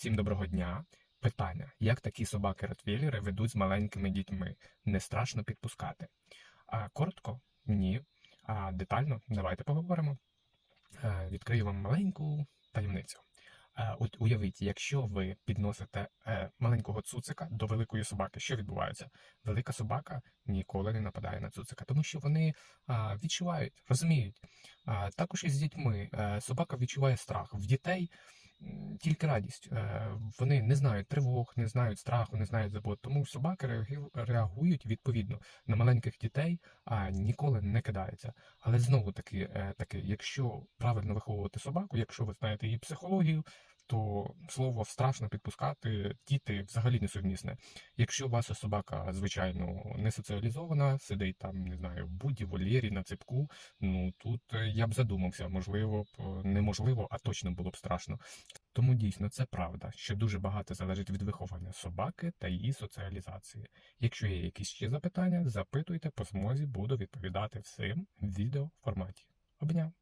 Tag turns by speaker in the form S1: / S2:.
S1: Всім доброго дня. Питання: як такі собаки ротвейлери ведуть з маленькими дітьми? Не страшно підпускати? А, коротко, ні. А детально, давайте поговоримо. Е, Відкрию вам маленьку таємницю. Е, От уявіть, якщо ви підносите е, маленького цуцика до великої собаки, що відбувається? Велика собака ніколи не нападає на цуцика, тому що вони а, відчувають, розуміють. А, також і з дітьми Е, собака відчуває страх. В дітей тільки радість. Е, Вони не знають тривог, не знають страху, не знають забот. Тому собаки реагують відповідно на маленьких дітей, а ніколи не кидаються. Але знову таки, е, таки, якщо правильно виховувати собаку, якщо ви знаєте її психологію, то слово страшно підпускати діти взагалі несумісне. Якщо ваша собака, звичайно, не соціалізована, сидить там, не знаю, в буді, вольєрі, на ципку, ну тут е, я б задумався, можливо б е, неможливо, а точно було б страшно. Тому дійсно це правда, що дуже багато залежить від виховання собаки та її соціалізації. Якщо є якісь ще запитання, запитуйте по змозі, буду відповідати всім в відео форматі. Обняв!